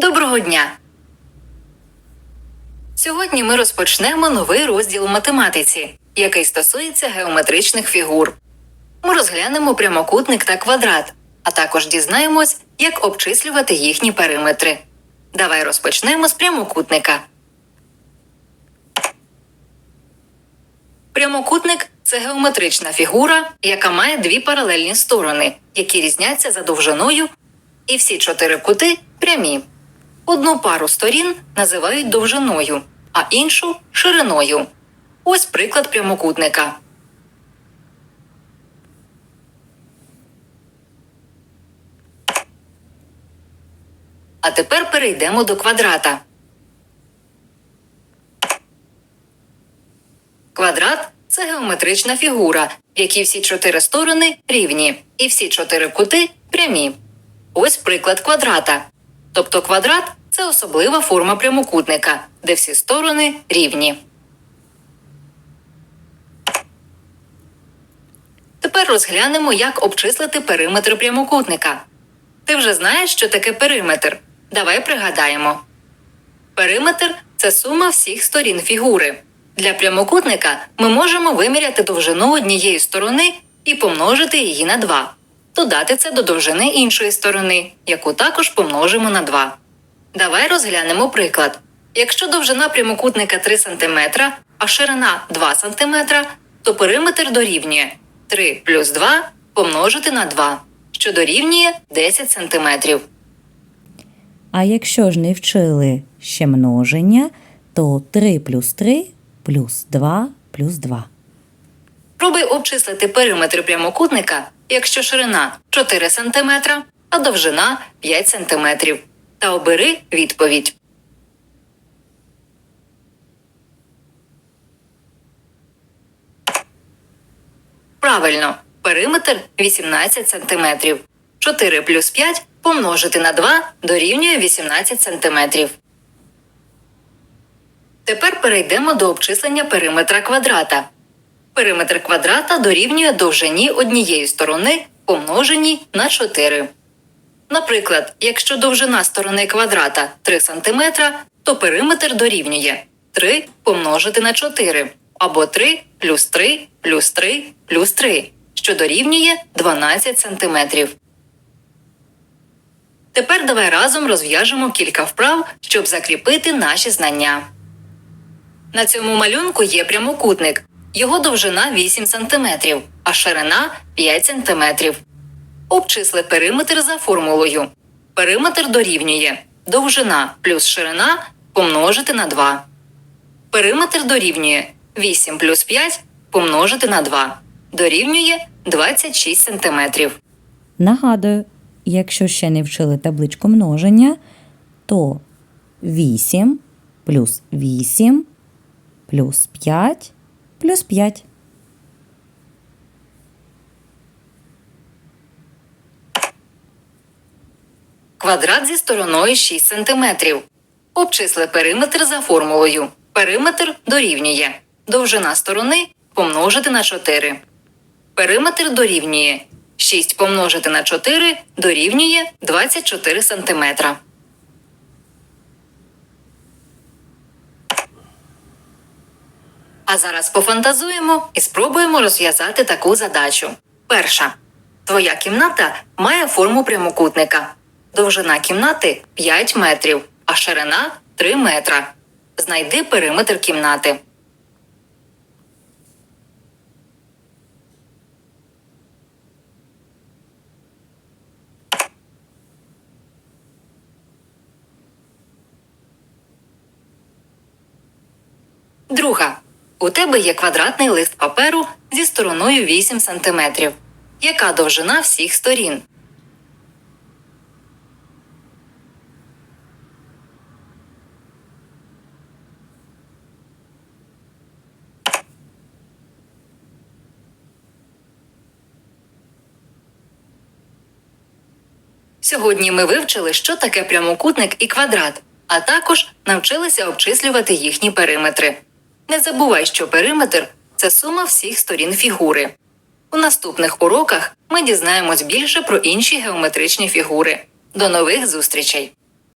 Доброго дня! Сьогодні ми розпочнемо новий розділ у математиці, який стосується геометричних фігур. Ми розглянемо прямокутник та квадрат, а також дізнаємось, як обчислювати їхні периметри. Давай розпочнемо з прямокутника. Прямокутник це геометрична фігура, яка має дві паралельні сторони, які різняться за довжиною, і всі чотири кути прямі. Одну пару сторін називають довжиною, а іншу шириною. Ось приклад прямокутника. А тепер перейдемо до квадрата. Квадрат це геометрична фігура, в якій всі чотири сторони рівні і всі чотири кути прямі. Ось приклад квадрата. Тобто квадрат це особлива форма прямокутника, де всі сторони рівні. Тепер розглянемо, як обчислити периметр прямокутника. Ти вже знаєш, що таке периметр. Давай пригадаємо. Периметр це сума всіх сторін фігури. Для прямокутника ми можемо виміряти довжину однієї сторони і помножити її на 2. Додати це до довжини іншої сторони, яку також помножимо на 2. Давай розглянемо приклад. Якщо довжина прямокутника 3 см, а ширина 2 см, то периметр дорівнює 3 плюс 2 помножити на 2, що дорівнює 10 см. А якщо ж не вчили ще множення, то 3 плюс 3 плюс 2 плюс 2. Пробуй обчислити периметр прямокутника, якщо ширина 4 см, а довжина 5 см. Та обери відповідь. Правильно, периметр 18 см. 4 плюс 5 помножити на 2 дорівнює 18 см. Тепер перейдемо до обчислення периметра квадрата. Периметр квадрата дорівнює довжині однієї сторони помноженій на 4. Наприклад, якщо довжина сторони квадрата 3 см, то периметр дорівнює 3 помножити на 4 або 3 плюс 3 плюс 3 плюс 3, що дорівнює 12 см. Тепер давай разом розв'яжемо кілька вправ, щоб закріпити наші знання. На цьому малюнку є прямокутник. Його довжина 8 см, а ширина 5 см. Обчисли периметр за формулою. Периметр дорівнює довжина плюс ширина помножити на 2. Периметр дорівнює 8 плюс 5 помножити на 2. Дорівнює 26 см. Нагадую, якщо ще не вчили табличку множення, то 8 плюс 8 плюс 5 плюс 5. Квадрат зі стороною 6 см. Обчисли периметр за формулою. Периметр дорівнює довжина сторони помножити на 4. Периметр дорівнює 6 помножити на 4 дорівнює 24 см. А зараз пофантазуємо і спробуємо розв'язати таку задачу. Перша. Твоя кімната має форму прямокутника. Довжина кімнати 5 метрів, а ширина 3 метра. Знайди периметр кімнати. Друга. У тебе є квадратний лист паперу зі стороною 8 см. Яка довжина всіх сторін? Сьогодні ми вивчили, що таке прямокутник і квадрат, а також навчилися обчислювати їхні периметри. Не забувай, що периметр це сума всіх сторін фігури. У наступних уроках ми дізнаємось більше про інші геометричні фігури. До нових зустрічей!